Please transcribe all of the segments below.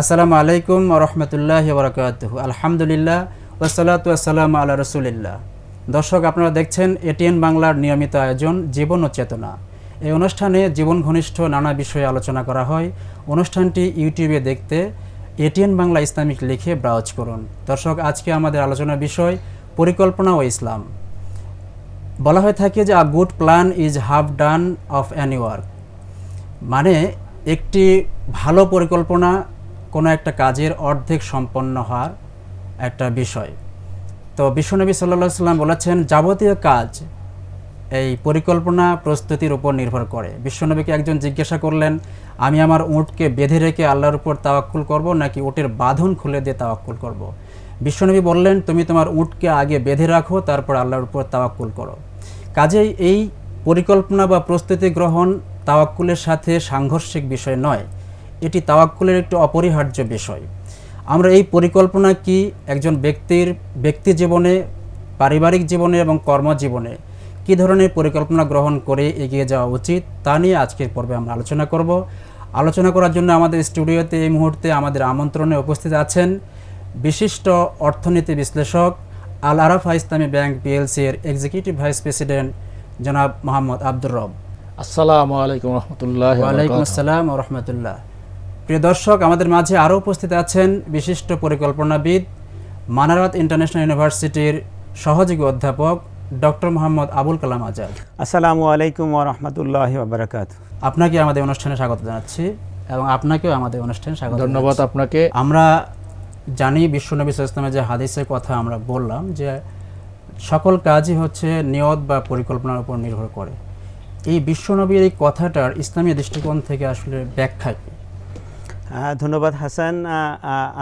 আসসালামু আলাইকুম রহমতুল্লাহ বরকাত আলহামদুলিল্লাহ ওসালাত আসসালাম আল্লাহ রসুলিল্লাহ দর্শক, আপনারা দেখছেন এটিএন বাংলার নিয়মিত আয়োজন, জীবন ও চেতনা। এই অনুষ্ঠানে জীবন ঘনিষ্ঠ নানা বিষয়ে আলোচনা করা হয়। অনুষ্ঠানটি ইউটিউবে দেখতে এটিএন বাংলা ইসলামিক লিখে ব্রাউজ করুন। দর্শক, আজকে আমাদের আলোচনার বিষয় পরিকল্পনা ও ইসলাম। বলা হয়ে থাকে যে a good plan is half done of any work মানে একটি ভালো পরিকল্পনা কোনো একটা কাজের অর্ধেক সম্পন্ন হওয়ার একটা বিষয়। তো বিশ্বনবী সাল্লা সাল্লাম বলেছেন, যাবতীয় কাজ এই পরিকল্পনা প্রস্তুতির উপর নির্ভর করে। বিশ্বনবীকে একজন জিজ্ঞাসা করলেন, আমি আমার উঁটকে বেঁধে রেখে আল্লাহর উপর তাওয়াক্কুল করব নাকি উটের বাঁধন খুলে দিয়ে তাওয়াক্কুল করব। বিশ্বনবী বললেন, তুমি তোমার উটকে আগে বেঁধে রাখো, তারপর আল্লাহর উপর তাওয়াক্কুল করো। কাজেই এই পরিকল্পনা বা প্রস্তুতি গ্রহণ তাওয়াক্কুলের সাথে সাংঘর্ষিক বিষয় নয়। এটি তাওয়াক্কুলের একটি অপরিহার্য বিষয়। আমরা এই পরিকল্পনা কি একজন ব্যক্তির ব্যক্তি জীবনে পারিবারিক জীবনে এবং কর্মজীবনে কি ধরনের পরিকল্পনা গ্রহণ করে এগিয়ে যাওয়া উচিত তা নিয়ে আজকের পর্বে আমরা আলোচনা করব। আলোচনা করার জন্য আমাদের স্টুডিওতে এই মুহূর্তে আমাদের আমন্ত্রণে উপস্থিত আছেন বিশিষ্ট অর্থনীতি বিশ্লেষক আল আরাফা ইসলামী ব্যাংক পিএলসি এর এক্সিকিউটিভ ভাইস প্রেসিডেন্ট জনাব মোহাম্মদ আব্দুর রব। আসসালামু আলাইকুম রহমতুল্লাহ ওয়ালাইকুম আসসালাম রহমতুল্লাহ। প্রিয় দর্শক আমাদের মাঝে আরও উপস্থিত আছেন বিশিষ্ট পরিকল্পনাবিদ মানারাত ইন্টারন্যাশনাল ইউনিভার্সিটির সহযোগী অধ্যাপক ডক্টর মোহাম্মদ আবুল কালাম আজাদ। আসসালামু আলাইকুম ওরহমতুল্লাহ বাবরাকাত আপনাকে আমাদের অনুষ্ঠানে স্বাগত জানাচ্ছি এবং আপনাকেও আমাদের অনুষ্ঠানে স্বাগত ধন্যবাদ আপনাকে। আমরা জানি বিশ্বনবী ইসলামের যে হাদিসের কথা আমরা বললাম যে সকল কাজই হচ্ছে নিয়ত বা পরিকল্পনার উপর নির্ভর করে। এই বিশ্বনবীর এই কথাটার ইসলামী দৃষ্টিকোণ থেকে আসলে ব্যাখ্যা ধন্যবাদ হাসান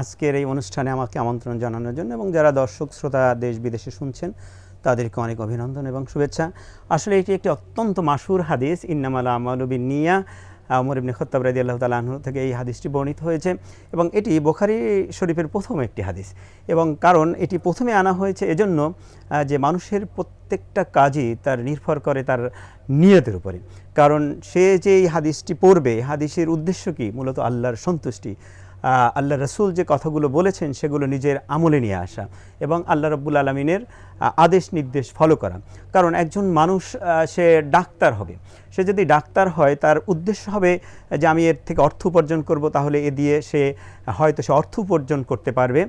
আজকের এই অনুষ্ঠানে আমাকে আমন্ত্রণ জানানোর জন্য এবং যারা দর্শক, শ্রোতা দেশ বিদেশে শুনছেন, তাদেরকে অনেক অভিনন্দন এবং শুভেচ্ছা। আসলে এটি একটি অত্যন্ত মাসুর হাদিস, ইন্নামালা আমালুবিন নিয়া। আমর ইবনে খত্তাব রাদি আল্লাহ তালাহ থেকে এই হাদিসটি বর্ণিত হয়েছে এবং এটি বোখারি শরীফের প্রথম একটি হাদিস। এবং কারণ এটি প্রথমে আনা হয়েছে এজন্য যে মানুষের প্রত্যেকটা কাজই তার নির্ভর করে তার নিয়তের উপরে। কারণ সে যে এই হাদিসটি পড়বে, হাদিসের উদ্দেশ্য কি? মূলত আল্লাহর সন্তুষ্টি। আল্লাহ রসুল যে কথাগুলো বলেছেন, সেগুলো নিজের আমলে নিয়ে আসা। এবং আল্লাহ রব্বুল আলমিনের আদেশ নির্দেশ ফলো করা। কারণ একজন মানুষ সে ডাক্তার হবে। সে যদি ডাক্তার হয়, তার উদ্দেশ্য হবে যে আমি এর থেকে অর্থ উপার্জন করব, তাহলে এ দিয়ে সে হয়তো সে অর্থ উপার্জন করতে পারবে,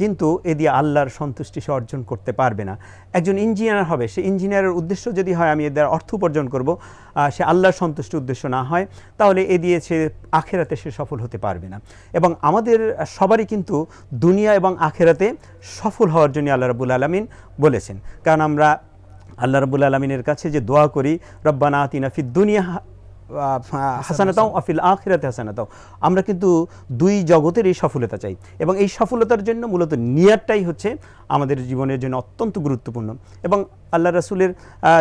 কিন্তু এ দিয়ে আল্লাহর সন্তুষ্টি সে অর্জন করতে পারবে না। একজন ইঞ্জিনিয়ার হবে, সে ইঞ্জিনিয়ারের উদ্দেশ্য যদি হয়, আমি এর দ্বারা অর্থ উপার্জন করব সে আল্লাহর সন্তুষ্টি উদ্দেশ্য না হয়, তাহলে এ দিয়ে সে আখেরাতে সে সফল হতে পারবে না। এবং আমাদের সবারই কিন্তু দুনিয়া এবং আখেরাতে সফল হওয়ার জন্য আল্লাহ রাবুল আলমিন বলেছেন কারণ আমরা আল্লাহ রাবুল আলমিনের কাছে যে দোয়া করি রব্বানা আতিনা ফিদ দুনিয়া হাসানাতাও আফিল আখিরাতে হাসানাতাও। আমরা কিন্তু দুই জগতের এই সফলতা চাই এবং এই সফলতার জন্য মূলত নিয়ারটাই হচ্ছে আমাদের জীবনের জন্য অত্যন্ত গুরুত্বপূর্ণ। এবং আল্লাহ রাসুলের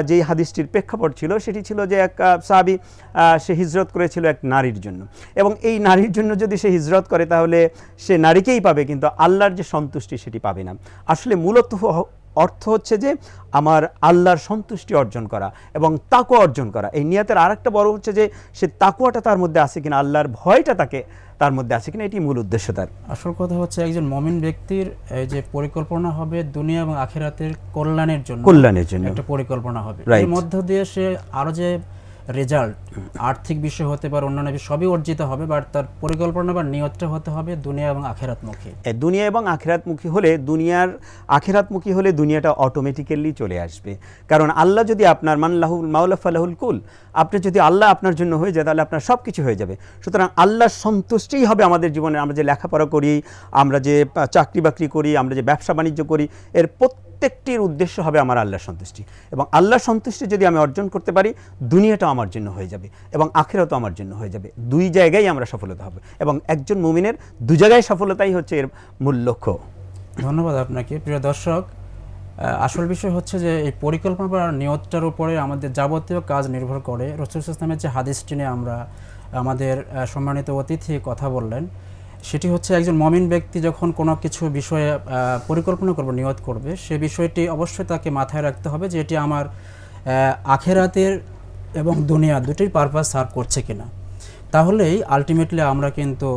যেই হাদিসটির প্রেক্ষাপট ছিল সেটি ছিল যে এক সাহাবী সে হিজরত করেছিল এক নারীর জন্য। এবং এই নারীর জন্য যদি সে হিজরত করে তাহলে সে নারীকেই পাবে কিন্তু আল্লাহর যে সন্তুষ্টি সেটি পাবে না। আসলে মূলত অর্থ হচ্ছে যে আমার আল্লাহর সন্তুষ্টি অর্জন করা এবং তাকুয়া অর্জন করা। এই নিয়াতের আরেকটা বড় হচ্ছে যে সে তাকুয়াটা তার মধ্যে আছে কিনা আল্লাহর ভয়টা তাকে তার মধ্যে আছে কিনা এটি মূল উদ্দেশ্য তার। আসল কথা হচ্ছে একজন মমিন ব্যক্তির এই যে পরিকল্পনা হবে দুনিয়া এবং আখেরাতের কল্যাণের জন্য কল্যাণের জন্য। একটা পরিকল্পনা হবে. এর মধ্য দিয়ে সে আরও যে রেজাল্ট। আর্থিক বিষয় হতে পারে, অন্যান্য বিষয়, সবই অর্জিত হবে বাট তার পরিকল্পনা বা নিয়তটা হতে হবে দুনিয়া এবং আখেরাতমুখী। দুনিয়া এবং আখেরাতমুখী হলে দুনিয়ার, আখেরাতমুখী হলে দুনিয়াটা অটোমেটিক্যালি চলে আসবে। কারণ আল্লাহ যদি আপনার মানলাহুল মাউলাফালাহুল কুল, আপনি যদি আল্লাহ আপনার জন্য হয়ে যায়, তাহলে আপনার সব কিছু হয়ে যাবে। সুতরাং আল্লাহর সন্তুষ্টিই হবে আমাদের জীবনে। আমরা যে লেখাপড়া করি, আমরা যে চাকরি বাকরি করি, আমরা যে ব্যবসা বাণিজ্য করি, এর প্রত্যেকটির উদ্দেশ্য হবে আমার আল্লাহর সন্তুষ্টি। এবং আল্লাহর সন্তুষ্টি যদি আমি অর্জন করতে পারি, দুনিয়াটাও আমার জন্য হয়ে যাবে এবং আখেরাতও আমার জন্য হয়ে যাবে। দুই জায়গায় আমরা সফলতা হবে এবং একজন মুমিনের দু জায়গায় সফলতাই হচ্ছে এর মূল লক্ষ্য। ধন্যবাদ আপনাকে। প্রিয় দর্শক আসল বিষয় হচ্ছে যে এই পরিকল্পনা বা নিয়তটার উপরে আমাদের যাবতীয় কাজ নির্ভর করে। রসুল ইসলামের যে হাদিসটি নিয়ে আমরা আমাদের সম্মানিত অতিথি কথা বললেন সেটি হচ্ছে একজন মমিন ব্যক্তি যখন কোনো কিছু বিষয়ে পরিকল্পনা করবে, নিয়ত করবে, সে বিষয়টি অবশ্যই তাকে মাথায় রাখতে হবে যে এটি আমার আখেরাতের এবং দুনিয়া দুটির পারপাস সার্ভ করছে কিনা। তাহলেই আলটিমেটলি আমরা কিন্তু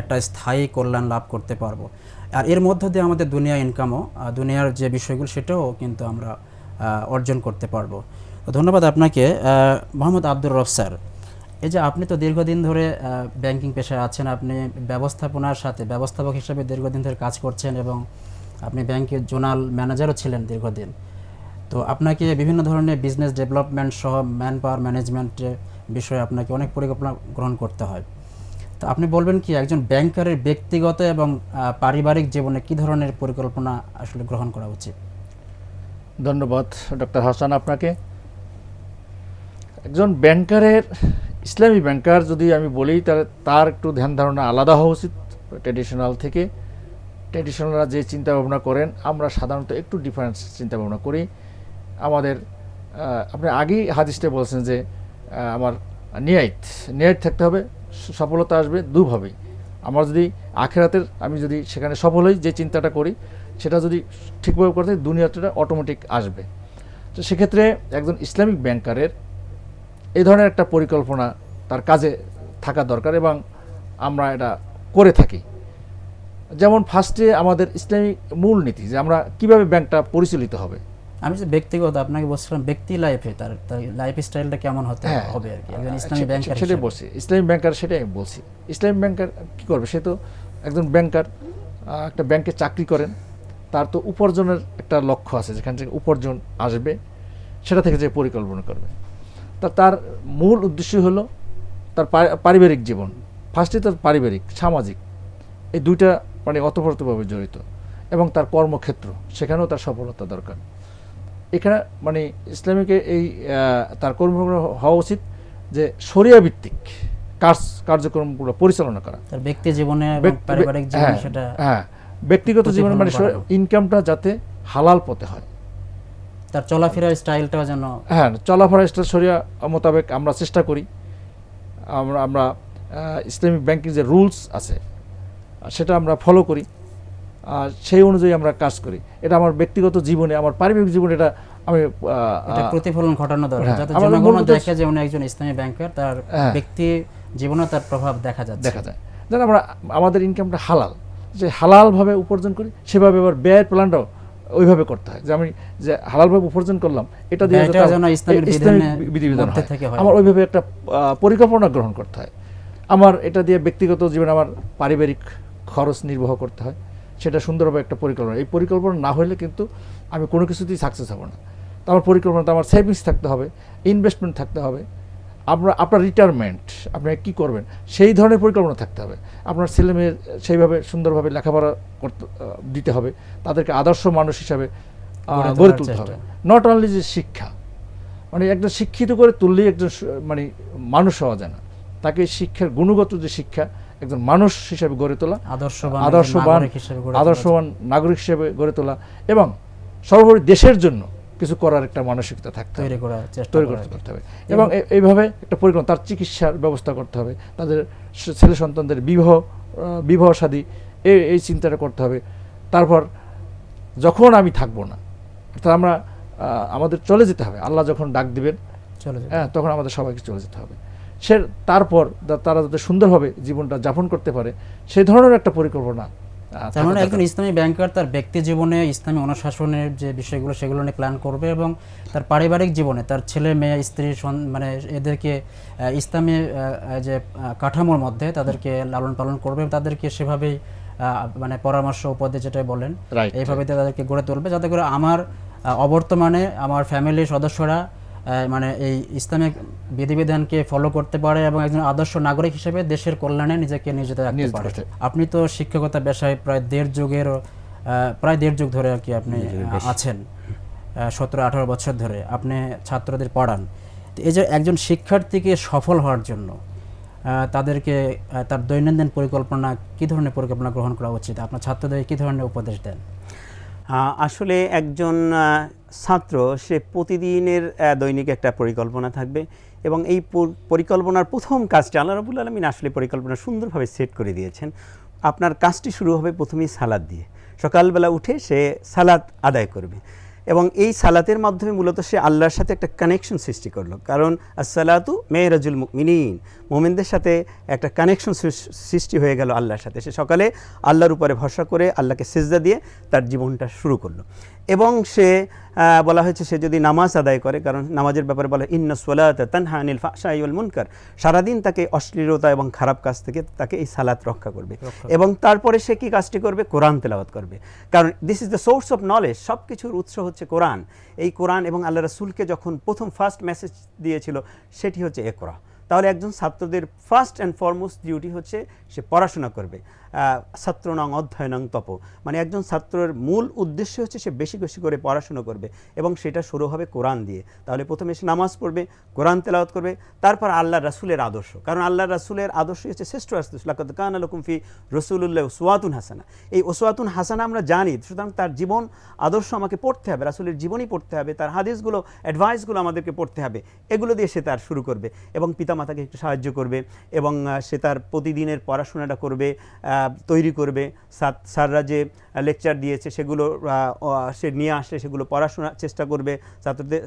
একটা স্থায়ী কল্যাণ লাভ করতে পারব। আর এর মধ্য দিয়ে আমাদের দুনিয়া ইনকামও দুনিয়ার যে বিষয়গুলো, সেটাও কিন্তু আমরা অর্জন করতে পারব। ধন্যবাদ আপনাকে মোহাম্মদ আব্দুর রফ স্যার। এই যে আপনি তো দীর্ঘদিন ধরে ব্যাংকিং পেশায় আছেন, আপনি ব্যবস্থাপনার সাথে ব্যবস্থাপক হিসেবে দীর্ঘদিন ধরে কাজ করছেন এবং আপনি ব্যাংকের জোনাল ম্যানেজারও ছিলেন দীর্ঘদিন। তো আপনাকে বিভিন্ন ধরনের বিজনেস ডেভেলপমেন্ট সহ ম্যান পাওয়ার ম্যানেজমেন্টের বিষয়ে আপনাকে অনেক পরিকল্পনা গ্রহণ করতে হয়। তো আপনি বলবেন কি, একজন ব্যাংকারের ব্যক্তিগত এবং পারিবারিক জীবনে কি ধরনের পরিকল্পনা আসলে গ্রহণ করা উচিত? ধন্যবাদ ডক্টর হাসান আপনাকে। একজন ব্যাংকারের ইসলামী ব্যাংকার যদি আমি বলি তার তার একটু ধ্যান ধারণা আলাদা হওয়া উচিত ট্র্যাডিশনাল থেকে। ট্র্যাডিশনালরা যে চিন্তা ভাবনা করেন, আমরা সাধারণত একটু ডিফারেন্স চিন্তা ভাবনা করি। আমাদের আপনি আগেই হাদিসটা বলছেন যে আমার নিয়াইত নিয়াইত থাকতে হবে, সফলতা আসবে দুভাবেই আমার যদি আখেরাতের, আমি যদি সেখানে সফল হই, যে চিন্তাটা করি, সেটা যদি ঠিকভাবে করতে দুনিয়াটা অটোমেটিক আসবে। তো সেক্ষেত্রে একজন ইসলামিক ব্যাংকারের এই ধরনের একটা পরিকল্পনা তার কাজে থাকা দরকার এবং আমরা এটা করে থাকি। যেমন ফার্স্টে আমাদের ইসলামিক মূলনীতি যে আমরা কীভাবে ব্যাংকটা পরিচালিত হবে। আমি যে ব্যক্তিগত আপনাকে বলছিলাম ব্যক্তি লাইফে তার লাইফ স্টাইলটা কেমন হতে হ্যাঁ। হবে আর কি? একজন ইসলামী ব্যাংকার সেটাই বলছি। ইসলামী ব্যাংকার সেটাই আমি বলছি। ইসলামী ব্যাংকার কি করবে? সে তো একজন ব্যাংকার একটা ব্যাংকে চাকরি করেন। তার তো উপার্জনের একটা লক্ষ্য আছে যেখান থেকে উপার্জন আসবে সেটা থেকে যে পরিকল্পনা করবে। তা তার মূল উদ্দেশ্য হলো তার পারিবারিক জীবন। ফার্স্টে তার পারিবারিক সামাজিক। এই দুইটা মানে অতপ্রতভাবে জড়িত এবং তার কর্মক্ষেত্র সেখানেও তার সফলতা দরকার। এখানে মানে ইসলামিকে এই তার কর্মগুলো হওয়া উচিত যে শরিয়া ভিত্তিক কাজ কার্যক্রমগুলো পরিচালনা করা। তার ব্যক্তি জীবনে পারিবারিক জীবনে হ্যাঁ, সেটা হ্যাঁ। ব্যক্তিগত জীবনে মানে ইনকামটা যাতে হালাল পথে হয়। তার চলাফেরার স্টাইলটাও যেন হ্যাঁ চলাফেরা স্টাইল শরিয়া মোতাবেক আমরা চেষ্টা করি। আমরা আমরা ইসলামিক ব্যাংকিং যে রুলস আছে সেটা আমরা ফলো করি আর সেই অনুযায়ী আমরা কাজ করি। এটা আমার ব্যক্তিগত জীবনে আমার পারিবারিক জীবনে এটা আমি এটা প্রতিফলন ঘটানো দরকার। হ্যাঁ, যাতে জনগণ দেখে যে উনি একজন ইসলামী ব্যাংকার তার হ্যাঁ। ব্যক্তি জীবনে তার প্রভাব দেখা যাচ্ছে। দেখা যায়। যেন আমরা আমাদের ইনকামটা হালাল যে হালালভাবে উপার্জন করি সেভাবে আবার ব্যয়ের প্ল্যানটাও ওইভাবে করতে হয়। যে আমি যে হালালভাবে উপার্জন করলাম এটা দিয়ে বিধানে- বিধিবিধান হয়। আমার ওইভাবে একটা পরিকল্পনা গ্রহণ করতে হয়। আমার এটা দিয়ে ব্যক্তিগত জীবনে আমার পারিবারিক খরচ নির্বাহ করতে হয়। সেটা সুন্দরভাবে একটা পরিকল্পনা। এই পরিকল্পনা না হলে কিন্তু আমি কোনো কিছুতেই সাকসেস হব না। তো আমার পরিকল্পনাতে আমার সেভিংস থাকতে হবে ইনভেস্টমেন্ট থাকতে হবে। আপনার আপনার রিটায়ারমেন্ট আপনি কি করবেন? সেই ধরনের পরিকল্পনা থাকতে হবে। আপনার ছেলে মেয়ের সেইভাবে সুন্দরভাবে লেখাপড়া করতে দিতে হবে। তাদেরকে আদর্শ মানুষ হিসাবে গড়ে তুলতে হবে। নট অনলি যে শিক্ষা মানে একজন শিক্ষিত করে তুললেই একজন মানে মানুষ হওয়া যায় না। তাকে শিক্ষার গুণগত যে শিক্ষা একজন মানুষ হিসাবে গড়ে তোলা আদর্শবান আদর্শবান আদর্শবান নাগরিক হিসেবে গড়ে তোলা এবং সর্বোপরি দেশের জন্য কিছু করার একটা মানসিকতা থাকতে হবে। তৈরি করার চেষ্টা তৈরি করা করতে করতে হবে। এবং এইভাবে একটা পরিকল্পনা তার চিকিৎসার ব্যবস্থা করতে হবে তাদের ছেলে সন্তানদের বিবাহ বিবাহ সাদী এই এই চিন্তাটা করতে হবে। তারপর যখন আমি থাকব না অর্থাৎ আমরা আমাদের চলে যেতে হবে। আল্লাহ যখন ডাক দিবেন চলে যাবে হ্যাঁ তখন আমাদের সবাইকে চলে যেতে হবে। সে তারপর তারা যাতে সুন্দরভাবে জীবনটা যাপন করতে পারে সেই ধরনের একটা পরিকল্পনা তার মানে একজন ইসলামী ব্যাংকার তার ব্যক্তি জীবনে ইসলামী অনুশাসনের যে বিষয়গুলো সেগুলো নিয়ে প্ল্যান করবে এবং তার পারিবারিক জীবনে তার ছেলে মেয়ে স্ত্রী মানে এদেরকে ইসলামী যে কাঠামোর মধ্যে তাদেরকে লালন পালন করবে এবং তাদেরকে সেভাবেই আহ, মানে পরামর্শ উপদেশ যেটা বলেন এইভাবে তাদেরকে গড়ে তুলবে। যাতে করে আমার অবর্তমানে আমার ফ্যামিলির সদস্যরা মানে এই ইসলামিক বিধিবিধানকে ফলো করতে পারে এবং একজন আদর্শ নাগরিক হিসেবে দেশের কল্যাণে নিজেকে নিয়োজিত রাখতে পারে। আপনি তো শিক্ষকতা পেশায় প্রায় দেড় যুগের প্রায় দেড় যুগ ধরে আর কি আপনি আছেন সতেরো আঠারো বছর ধরে আপনি ছাত্রদের পড়ান। এই যে একজন শিক্ষার্থীকে সফল হওয়ার জন্য তাদেরকে তার দৈনন্দিন পরিকল্পনা কি ধরনের পরিকল্পনা গ্রহণ করা উচিত? আপনার ছাত্রদের কি ধরনের উপদেশ দেন? আসলে একজন ছাত্র, সে প্রতিদিনের দৈনিক একটা পরিকল্পনা থাকবে এবং এই পরিকল্পনার প্রথম কাজটা আল্লাহ রবুল আলমিন আসলে পরিকল্পনা সুন্দরভাবে সেট করে দিয়েছেন। আপনার কাজটি শুরু হবে প্রথমেই সালাদ দিয়ে। সকালবেলা উঠে সে সালাদ আদায় করবে। এবং এই সালাতের মাধ্যমে মূলত সে আল্লাহর সাথে একটা কানেকশন সৃষ্টি করল। কারণ আসসালাতু মেয়েরাজুল মিনীন মোমেনদের সাথে একটা কানেকশন সৃষ্টি হয়ে গেল আল্লাহর সাথে। সে সকালে আল্লাহর উপরে ভরসা করে আল্লাহকে সেজদা দিয়ে তার জীবনটা শুরু করল। এবং সে বলা হয়েছে সে যদি নামাজ আদায় করে কারণ নামাজের ব্যাপারে বলা ইন্না সোলাত তানহা আনিল ফাশাইউল মুনকার সারাদিন তাকে অশ্লীলতা এবং খারাপ কাজ থেকে তাকে এই সালাত রক্ষা করবে। এবং তারপরে সে কি কাজটি করবে? কোরআন তেলাওয়াত করবে। কারণ this is the source of knowledge সব কিছুর উৎস হচ্ছে কোরআন। এই কোরআন এবং আল্লাহ রাসূলকে যখন প্রথম ফার্স্ট মেসেজ দিয়েছিল সেটি হচ্ছে একরা। তাহলে একজন ছাত্রদের ফার্স্ট অ্যান্ড ফরমোস্ট ডিউটি হচ্ছে সে পড়াশোনা করবে। ছাত্রনং অধ্যয়নং তপ। মানে একজন ছাত্রের মূল উদ্দেশ্য হচ্ছে সে বেশি বেশি করে পড়াশুনো করবে এবং সেটা শুরু হবে কোরআন দিয়ে। তাহলে প্রথমে সে নামাজ পড়বে, কোরআন তেলাওয়াত করবে, তারপর আল্লাহ রাসূলের আদর্শ। কারণ আল্লাহ রাসুলের আদর্শ হচ্ছে শ্রেষ্ঠ আদর্শ। লাকাদ কানা লাকুম ফি রসুলুল্লাহ ওসওয়াতুন হাসানা। এই ওসওয়াতুন হাসানা আমরা জানি, সুতরাং তার জীবন আদর্শ আমাকে পড়তে হবে, রাসুলের জীবনই পড়তে হবে, তার হাদিসগুলো অ্যাডভাইসগুলো আমাদেরকে পড়তে হবে, এগুলো দিয়ে সে তার শুরু করবে এবং পিতামাতাকে একটু সাহায্য করবে এবং সে তার প্রতিদিনের পড়াশোনাটা করবে তৈরি করবে। স্যাররা যে লেকচার দিয়েছে সেগুলো সে নিয়ে আসলে সেগুলো পড়াশোনার চেষ্টা করবে। ছাত্রদের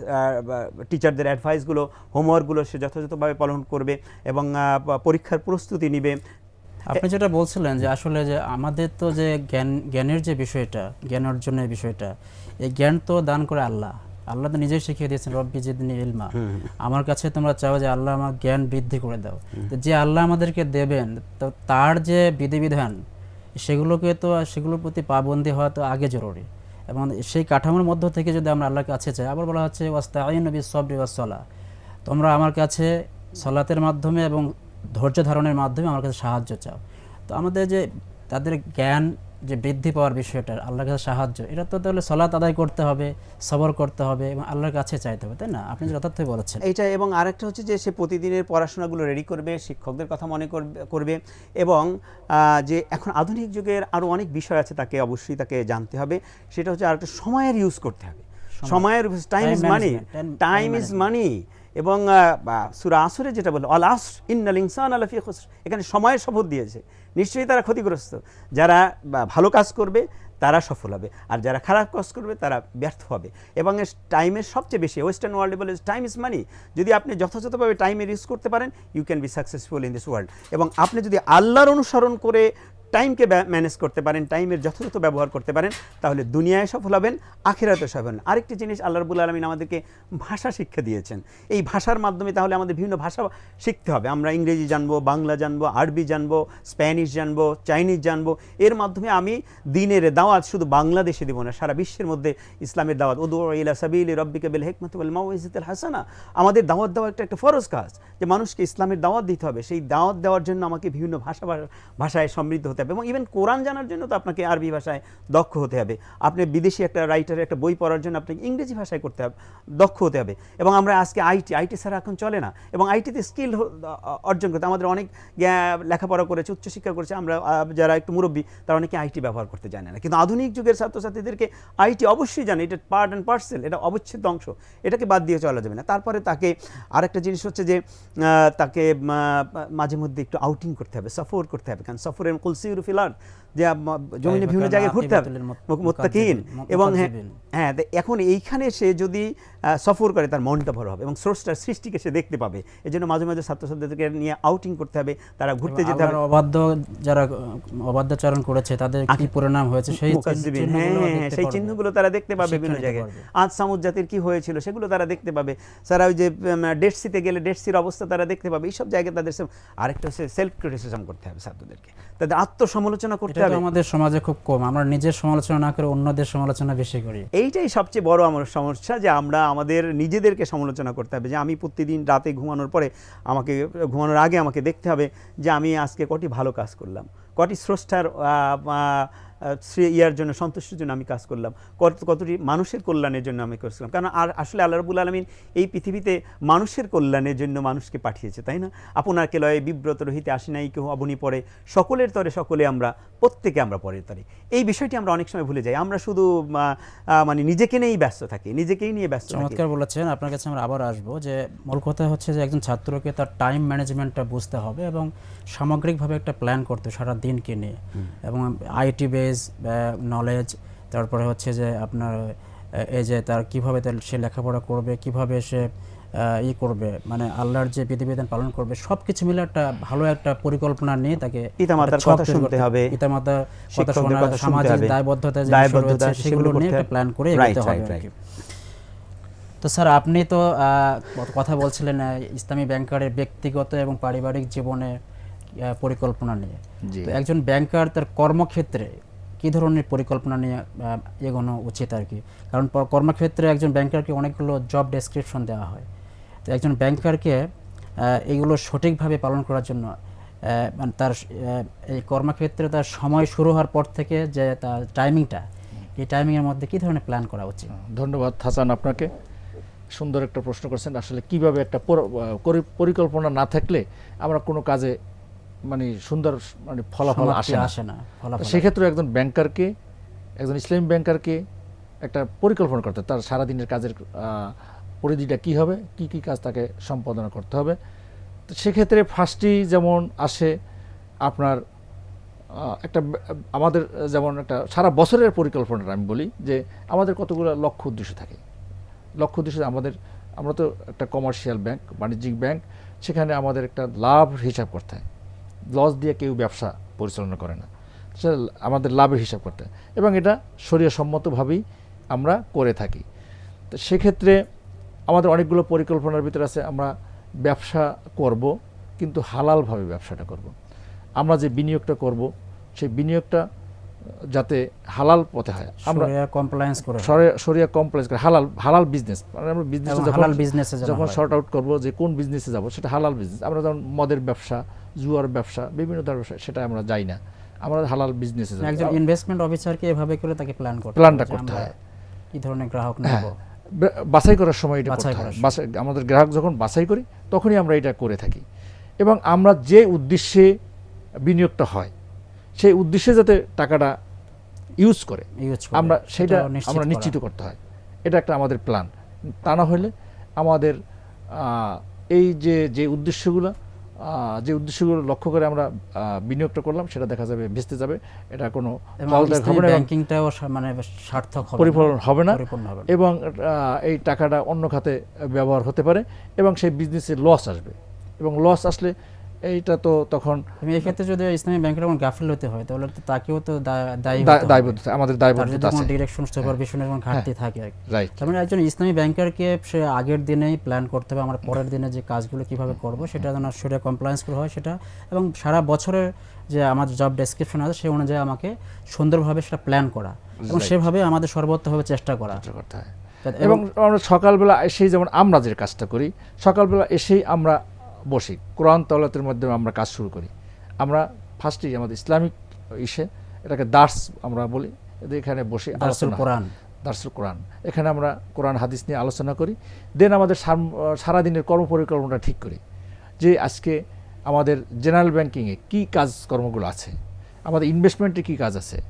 টিচারদের অ্যাডভাইসগুলো, হোমওয়ার্কগুলো সে যথাযথভাবে পালন করবে এবং পরীক্ষার প্রস্তুতি নিবে। আপনি যেটা বলছিলেন যে আসলে যে আমাদের তো যে জ্ঞান, জ্ঞানের যে বিষয়টা, জ্ঞান অর্জনের বিষয়টা, এই জ্ঞান তো দান করে আল্লাহ। আল্লাহ তো নিজেই শিখিয়ে দিয়েছেন রব্বি জিদনি ইলমা। আমার কাছে তোমরা চাও যে আল্লাহ আমার জ্ঞান বৃদ্ধি করে দাও। তো যে আল্লাহ আমাদেরকে দেবেন তো তার যে বিধিবিধান সেগুলোকে তো সেগুলোর প্রতি পাবন্দি হওয়া তো আগে জরুরি। এবং সেই কাঠামোর মধ্য থেকে যদি আমরা আল্লাহর কাছে চাই আবার বলা হচ্ছে ওয়াস্তাইন নবী সবরি ওয়াসলা তোমরা আমার কাছে সলাতের মাধ্যমে এবং ধৈর্য ধারণের মাধ্যমে আমার কাছে সাহায্য চাও। তো আমাদের যে তাদের জ্ঞান যে বৃদ্ধি পাওয়ার বিষয়টা আল্লাহর কাছে সাহায্য এটা তো তাহলে সলাত আদায় করতে হবে সবর করতে হবে এবং আল্লাহর কাছে চাইতে হবে তাই না? আপনি যথার্থই বলেছেন। এইটা এবং আরেকটা হচ্ছে যে সে প্রতিদিনের পড়াশোনাগুলো রেডি করবে শিক্ষকদের কথা মনে করবে করবে এবং যে এখন আধুনিক যুগের আরও অনেক বিষয় আছে তাকে অবশ্যই তাকে জানতে হবে। সেটা হচ্ছে আরেকটা সময়ের ইউজ করতে হবে। সময়ের time is money time is money এবং সুরা আসরে যেটা বলে অল আস ইন্নাল ইনসান আলাফি খুসর। এখানে সময়ের শপথ দিয়েছে। নিশ্চয়ই তারা ক্ষতিগ্রস্ত। যারা ভালো কাজ করবে, তারা সফল হবে। আর যারা খারাপ কাজ করবে, তারা ব্যর্থ হবে। এবং টাইমের সবচেয়ে বেশি ওয়েস্টার্ন ওয়ার্ল্ডে বলে টাইম ইজ মানি যদি আপনি যথাযথভাবে টাইমের ইউজ করতে পারেন you can be successful in this world এবং আপনি যদি আল্লাহর অনুসরণ করে টাইমকে ম্যানেজ করতে পারেন টাইমের যথাযথ ব্যবহার করতে পারেন, তাহলে দুনিয়ায় সফল হবেন আখেরাতে সফল হবেন। আরেকটি জিনিস আল্লাহ রবুল আলমিন আমাদেরকে ভাষা শিক্ষা দিয়েছেন। এই ভাষার মাধ্যমে তাহলে আমাদের বিভিন্ন ভাষা শিখতে হবে। আমরা ইংরেজি জানব, বাংলা জানব, আরবি জানব, স্প্যানিশ জানব, চাইনিজ জানব। এর মাধ্যমে আমি দিনের দাওয়াত শুধু বাংলাদেশে দেবো না, সারা বিশ্বের মধ্যে ইসলামের দাওয়াত। উদু ইলা সাবিল রব্বিকা বিল হেকমত মাউইজাতিল হাসানা। আমাদের দাওয়াত দেওয়া একটা একটা ফরজ কাজ, যে মানুষকে ইসলামের দাওয়াত দিতে হবে। সেই দাওয়াত দেওয়ার জন্য আমাকে বিভিন্ন ভাষা ভাষায় সমৃদ্ধ হতে হবে এবং ইভেন কোরআন জানার জন্য তো আপনাকে আরবি ভাষায় দক্ষ হতে হবে। আপনি বিদেশি একটা রাইটারের একটা বই পড়ার জন্য আপনাকে ইংরেজি ভাষায় করতে হবে, দক্ষ হতে হবে। এবং আমরা আজকে আইটি আইটি ছাড়া এখন চলে না। এবং আইটিতে স্কিল অর্জন করতে, আমাদের অনেক লেখাপড়া করেছে, উচ্চশিক্ষা করেছে, আমরা যারা একটু মুরব্বী, তারা অনেকে আইটি ব্যবহার করতে জানে না। কিন্তু আধুনিক যুগের ছাত্রছাত্রীদেরকে আইটি অবশ্যই জানে, এটা পার্ট অ্যান্ড পার্সেল এটা অবচ্ছেদ্য অংশ। এটাকে বাদ দিয়ে চলা যাবে না। তারপরে তাকে আরেকটা জিনিস হচ্ছে যে তাকে মাঝে মধ্যে একটু আউটিং করতে হবে, সফর করতে হবে। কারণ সফরের see you to filan. যে জমিনে বিভিন্ন জায়গায় ঘুরতে হবে। মুত্তাকিন। এবং হ্যাঁ হ্যাঁ এখন এইখানে সে যদি সফর করে তার মনটা ভরা হবে এবং স্রষ্টার সৃষ্টিকে সে দেখতে পাবে। এই জন্য মাঝে মাঝে ছাত্রছাত্রীদেরকে নিয়ে আউটিং করতে হবে তারা ঘুরতে যেতে হবে। অবাধ্য যারা অবাধ্যাচরণ করেছে তাদের কি পরিণাম হয়েছে? সেই হ্যাঁ হ্যাঁ, সেই চিহ্নগুলো তারা দেখতে পাবে বিভিন্ন জায়গায়। আজ সামুদ জাতির কি হয়েছিল সেগুলো তারা দেখতে পাবে। তারা ওই যে ডেড সিতে গেলে ডেড সির অবস্থা তারা দেখতে পাবে। এইসব জায়গায় তাদের আরেকটা হচ্ছে সেলফ ক্রিটিসিজম করতে হবে ছাত্রদেরকে। তাদের আত্মসমালোচনা করতে হবে আমাদের সমাজে খুব কম। আমরা নিজের সমালোচনা না করে অন্যদের সমালোচনা বেশি করি। এইটাই সবচেয়ে বড় আমার সমস্যা যে আমরা আমাদের নিজেদেরকে সমালোচনা করতে হবে। যে আমি প্রতিদিন রাতে ঘুমানোর পরে আমাকে ঘুমানোর আগে আমাকে দেখতে হবে যে আমি আজকে কটি ভালো কাজ করলাম। কটি স্রষ্টার ইয়ার জন্য সন্তুষ্টির জন্য আমি কাজ করলাম। কত কতটি মানুষের কল্যাণের জন্য আমি করছিলাম কারণ আর আসলে আল্লাহ রবুল আলমিন এই পৃথিবীতে মানুষের কল্যাণের জন্য মানুষকে পাঠিয়েছে তাই না? আপনাকে লয়ে বিব্রত রহিতে আসি নাই কেউ অবনি পড়ে সকলের তরে সকলে আমরা প্রত্যেকে আমরা পরের তরে। এই বিষয়টি আমরা অনেক সময় ভুলে যাই। আমরা শুধু মানে নিজেকে নিয়েই ব্যস্ত থাকি নিজেকেই নিয়ে ব্যস্ত চমৎকার বলেছেন। আপনার কাছে আমরা আবার আসব যে মূল কথা হচ্ছে যে একজন ছাত্রকে তার টাইম ম্যানেজমেন্টটা বুঝতে হবে এবং সামগ্রিকভাবে একটা প্ল্যান করতে সারা দিনকে নিয়ে। এবং আইটি বেস নলেজ তারপরে হচ্ছে যে আপনার এই যে তার কীভাবে তার সে লেখাপড়া করবে কীভাবে সে ই করবে মানে আল্লাহর যে বিধিবিধান পালন করবে সব কিছু মিলে একটা ভালো একটা পরিকল্পনা নিয়ে তাকে পিতামাতার কথা শুনতে হবে, পিতামাতার কথা শোনা সামাজিক দায়বদ্ধতা দায়বদ্ধতা সেগুলো নিয়ে একটা প্ল্যান করে এগোতে হবে। তো স্যার আপনি তো আহ, কথা বলছিলেন ইসলামী ব্যাংকারের ব্যক্তিগত এবং পারিবারিক জীবনে পরিকল্পনা নিয়ে। তো একজন ব্যাংকার তার কর্মক্ষেত্রে কি ধরনের পরিকল্পনা নিয়ে এগোনো উচিত আর কি? কারণ কর্মক্ষেত্রে একজন ব্যাংকারকে অনেকগুলো জব ডেসক্রিপশন দেওয়া হয়। তো একজন ব্যাংকারকে এগুলো সঠিকভাবে পালন করার জন্য মানে তার এই কর্মক্ষেত্রে তার সময় শুরু হওয়ার পর থেকে যে তার টাইমিংটা এই টাইমিংয়ের মধ্যে কী ধরনের প্ল্যান করা উচিত? ধন্যবাদ, হাসান আপনাকে। সুন্দর একটা প্রশ্ন করছেন। আসলে কীভাবে একটা পরিকল্পনা না থাকলে আমরা কোনো কাজে মানে সুন্দর মানে ফলাফল আসে আসে না সেক্ষেত্রে একজন ব্যাংকারকে একজন ইসলামী ব্যাংকারকে একটা পরিকল্পনা করতে। তার সারাদিনের কাজের পরিধিটা কি হবে? কি কি কাজ তাকে সম্পাদনা করতে হবে? তো সেক্ষেত্রে ফার্স্টই যেমন আসে আপনার একটা আমাদের যেমন একটা সারা বছরের পরিকল্পনাটা আমি বলি যে আমাদের কতগুলো লক্ষ্য উদ্দেশ্য থাকে। লক্ষ্য উদ্দেশ্য আমাদের আমরা তো একটা কমার্শিয়াল ব্যাংক বাণিজ্যিক ব্যাংক সেখানে আমাদের একটা লাভ হিসাব করতে হয়। লস দিয়ে কেউ ব্যবসা পরিচালনা করে না। সেটা আমাদের লাভের হিসাব করতে। এবং এটা সম্মতভাবেই আমরা করে থাকি। তো সেক্ষেত্রে আমাদের অনেকগুলো পরিকল্পনার ভিতরে আছে আমরা ব্যবসা করব কিন্তু হালালভাবে ব্যবসাটা করব। আমরা যে বিনিয়োগটা করব সেই বিনিয়োগটা যাতে হালাল পথে হয়। আমরা কমপ্লায়েন্স করে। সরে- শরিয়া কমপ্লেক্স করে হালাল হালাল বিজনেস মানে আমরা বিজনেস যখন হালাল বিজনেসে যখন শর্ট আউট করব যে কোন বিজনেসে যাব সেটা হালাল বিজনেস আমরা যেমন মদের ব্যবসা জুয়ার ব্যবসা বিভিন্ন ধরনের ব্যবসা সেটা আমরা যাই না। আমরা হালাল বিজনেসে একজন ইনভেস্টমেন্ট অফিসারকে এভাবে করে তাকে প্ল্যান করতে প্ল্যানটা করতে হয়। কি ধরনের গ্রাহক হ্যাঁ। নেব? বাছাই করার সময় এটা করতে হয়। বাছাই আমাদের গ্রাহক যখন বাছাই করি তখনই আমরা এটা করে থাকি। এবং আমরা যে উদ্দেশ্যে বিনিয়োগটা হয় সেই উদ্দেশ্যে যাতে টাকাটা ইউজ করে আমরা সেটা আমরা নিশ্চিত করতে হয়। এটা একটা আমাদের প্ল্যান তা না হলে আমাদের এই যে যে উদ্দেশ্যগুলো যে উদ্দেশ্যগুলো লক্ষ্য করে আমরা বিনিয়োগটা করলাম সেটা দেখা যাবে ভেস্তে যাবে। এটা কোনো ব্যাংকিংটাও মানে সার্থক পরিপূরণ পরিফলন হবে না। এবং আহ, এই টাকাটা অন্য খাতে ব্যবহার হতে পারে এবং সেই বিজনেসে লস আসবে। এবং লস আসলে এইটা তো তখন আমি এই ক্ষেত্রে যদি ইসলামী ব্যাংকের এমন গাফিল হতে হয় তাহলে তো তাকেও তো দায়ী দা- হতে হবে। দায়বদ্ধতা আমাদের দায়বদ্ধতা আছে। ডিরেকশন সুপারভিশন এবং ঘাটতি থাকে রাইট তার মানে একজন ইসলামী ব্যাংকারকে সে আগের দিনেই প্ল্যান করতে হবে আমরা পরের দিনে যে কাজগুলো কীভাবে করব সেটা যেন সেটা কমপ্লায়েন্স করে হয় সেটা এবং সারা বছরের যে আমার জব ডেসক্রিপশন আছে সেই অনুযায়ী আমাকে সুন্দরভাবে সেটা প্ল্যান করা এবং সেভাবে আমাদের সর্বোত্তভাবে চেষ্টা করা। করতে হয়। এবং আমরা সকালবেলা এসেই যেমন আমরা যে কাজটা করি সকালবেলা এসেই আমরা বসি কোরআন তলাতের মাধ্যমে আমরা কাজ শুরু করি। আমরা ফার্স্টেই আমাদের ইসলামিক ইসে এটাকে দার্স আমরা বলি এখানে বসে দারসুল। কোরআন। দার্সুল কোরআন। এখানে আমরা কোরআন হাদিস নিয়ে আলোচনা করি। দেন আমাদের সার- সারাদিনের কর্মপরিকল্পনাটা ঠিক করি। যে আজকে আমাদের জেনারেল ব্যাংকিংয়ে কী কাজকর্মগুলো আছে? আমাদের ইনভেস্টমেন্টে কি কাজ আছে?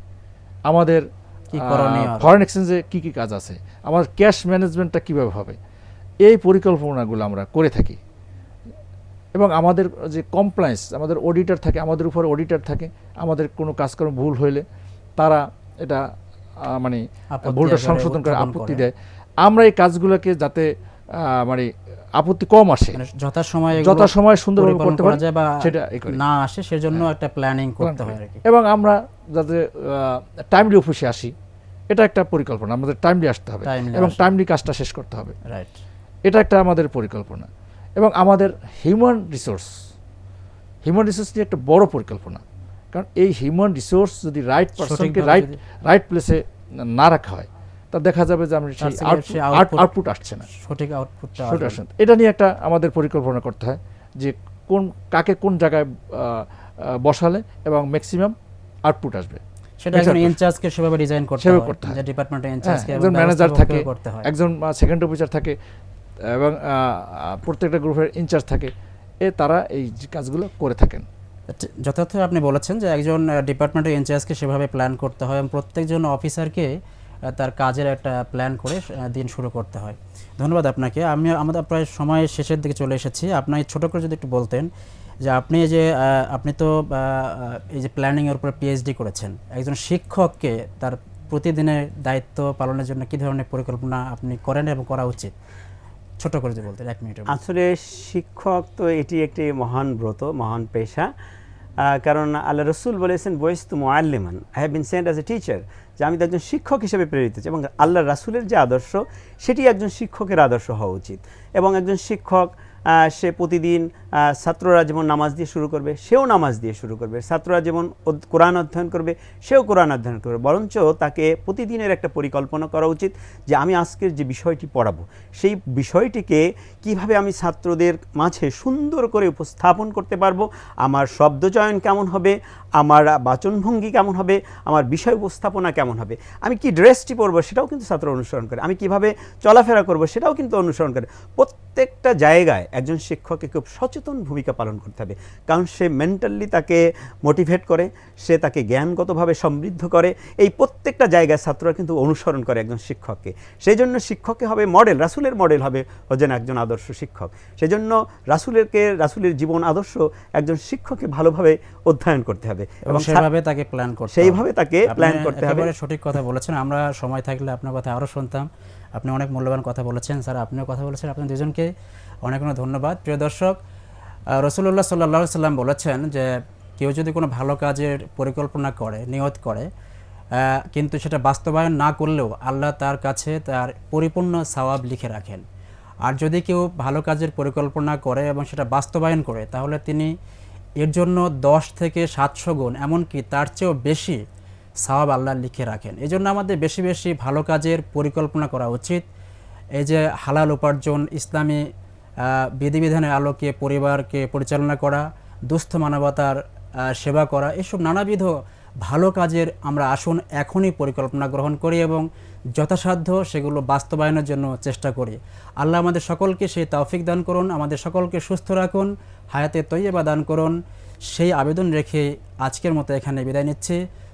আমাদের? ফরেন এক্সচেঞ্জে কী কী কাজ আছে? আমাদের ক্যাশ ম্যানেজমেন্টটা কীভাবে হবে? এই পরিকল্পনাগুলো আমরা করে থাকি। এবং আমাদের যে কমপ্লায়েন্স আমাদের অডিটর থাকে আমাদের উপরে অডিটর থাকে আমাদের কোনো কাজকর্ম ভুল হইলে তারা এটা মানে ভুলটা সংশোধন করে আপত্তি দেয়। আমরা এই কাজগুলোকে যাতে মানে আপত্তি কম আসে মানে যথাসময়ে যথাসময়ে সুন্দরভাবে করতে করা পারে যায় বা সেটা না আসে সেজন্য একটা প্ল্যানিং করতে হয় এবং আমরা যাতে টাইমলি অফিসে আসি এটা একটা পরিকল্পনা আমাদের টাইমলি আসতে হবে এবং টাইমলি কাজটা শেষ করতে হবে। রাইট এটা একটা আমাদের পরিকল্পনা। এবং আমাদের হিউম্যান রিসোর্স হিউম্যান রিসোর্স নিয়ে একটা বড় পরিকল্পনা। কারণ এই হিউম্যান রিসোর্স যদি রাইট পার্সনকে রাইট রাইট প্লেসে না রাখা হয় তা দেখা যাবে যে তার সেই আউটপুট আসছে না। সঠিক আউটপুটটা আসছে না। এটা নিয়ে একটা আমাদের পরিকল্পনা করতে হয় যে কোন কাকে কোন জায়গায় বসালে এবং ম্যাক্সিমাম আউটপুট আসবে। সেটা একজন ইনচার্জকে সেভাবে ডিজাইন করতে হয় যে ডিপার্টমেন্টের হ্যাঁ, ইনচার্জকে একজন ম্যানেজার থাকে একজন সেকেন্ড অফিসার থাকে এবং প্রত্যেকটা গ্রুপের ইনচার্জ থাকে। এ তারা এই কাজগুলো করে থাকেন। আচ্ছা, যথার্থ আপনি বলেছেন যে একজন ডিপার্টমেন্টের ইনচার্জকে সেভাবে প্ল্যান করতে হয় এবং প্রত্যেকজন অফিসারকে তার কাজের একটা প্ল্যান করে দিন শুরু করতে হয়। ধন্যবাদ আপনাকে। আমি আমাদের প্রায় সময় শেষের দিকে চলে এসেছি। আপনার ছোটো করে যদি একটু বলতেন যে আপনি যে আপনি তো এই যে প্ল্যানিংয়ের উপরে পিএইচডি করেছেন একজন শিক্ষককে তার প্রতিদিনের দায়িত্ব পালনের জন্য কী ধরনের পরিকল্পনা আপনি করেন এবং করা উচিত? ছোট করে যদি বলতেন, এক মিনিটের আসলে শিক্ষক তো এটি একটি মহান ব্রত, মহান পেশা। কারণ আল্লাহ রসুল বলেছেন বয়েস তু মোয়াল্লিমান I have been sent as a teacher যে আমি একজন শিক্ষক হিসেবে প্রেরিত। এবং আল্লাহ রাসুলের যে আদর্শ, সেটি একজন শিক্ষকের আদর্শ হওয়া উচিত। এবং একজন শিক্ষক সে প্রতিদিন ছাত্ররা যেমন নামাজ দিয়ে শুরু করবে, সেও নামাজ দিয়ে শুরু করবে। ছাত্ররা যেমন কোরআন অধ্যয়ন করবে, সেও কোরআন অধ্যয়ন করবে। বরঞ্চ তাকে প্রতিদিনের একটা পরিকল্পনা করা উচিত যে আমি আজকের যে বিষয়টি পড়াবো, সেই বিষয়টিকে কীভাবে আমি ছাত্রদের মাঝে সুন্দর করে উপস্থাপন করতে পারব, আমার শব্দচয়ন কেমন হবে, আমার বাচনভঙ্গি কেমন হবে, আমার বিষয় উপস্থাপনা কেমন হবে, আমি কি ড্রেসটি পরবো সেটাও কিন্তু ছাত্র অনুসরণ করে, আমি কীভাবে চলাফেরা করব সেটাও কিন্তু অনুসরণ করে। প্রত্যেকটা জায়গায় একজন শিক্ষককে খুব সচেতন ভূমিকা পালন করতে হবে। কারণ সে মেন্টালি তাকে মোটিভেট করে সে তাকে জ্ঞানগতভাবে সমৃদ্ধ করে। এই প্রত্যেকটা জায়গায় ছাত্ররা কিন্তু অনুসরণ করে একজন শিক্ষককে। সেই জন্য শিক্ষককে হবে মডেল রাসুলের মডেল হবে হচ্ছেন একজন আদর্শ শিক্ষক। সেই জন্য রাসুলেরকে রাসুলের জীবন আদর্শ একজন শিক্ষককে ভালোভাবে অধ্যয়ন করতে হবে। এবং সেভাবে তাকে প্ল্যান করতে। সেইভাবে তাকে প্ল্যান করতে হবে। সঠিক কথা বলেছেন। আমরা সময় থাকলে আপনার কথা আরও শুনতাম। আপনি অনেক মূল্যবান কথা বলেছেন। স্যার, আপনিও কথা বলেছেন। আপনার দুজনকে অনেক অনেক ধন্যবাদ। প্রিয় দর্শক রসুল্লাহ সাল্লাহ সাল্লাম বলেছেন যে, কেউ যদি কোনো ভালো কাজের পরিকল্পনা করে, নিয়ত করে কিন্তু সেটা বাস্তবায়ন না করলেও আল্লাহ তার কাছে তার পরিপূর্ণ সওয়াব লিখে রাখেন। আর যদি কেউ ভালো কাজের পরিকল্পনা করে এবং সেটা বাস্তবায়ন করে, তাহলে তিনি এর জন্য দশ থেকে সাতশো গুণ, এমনকি তার চেয়েও বেশি সওয়াব আল্লাহ লিখে রাখেন। এই জন্য আমাদের বেশি বেশি ভালো কাজের পরিকল্পনা করা উচিত। এই যে হালাল উপার্জন, ইসলামী বিধিবিধানের আলোকে পরিবারকে পরিচালনা করা, দুস্থ মানবতার সেবা করা, এসব নানাবিধ ভালো কাজের আমরা আসুন এখনই পরিকল্পনা গ্রহণ করি এবং যথাসাধ্য সেগুলো বাস্তবায়নের জন্য চেষ্টা করি। আল্লাহ আমাদের সকলকে সেই তৌফিক দান করুন, আমাদের সকলকে সুস্থ রাখুন, হায়াতে তৈয়বা দান করুন। সেই আবেদন রেখে আজকের মতো এখানে বিদায় নিচ্ছি।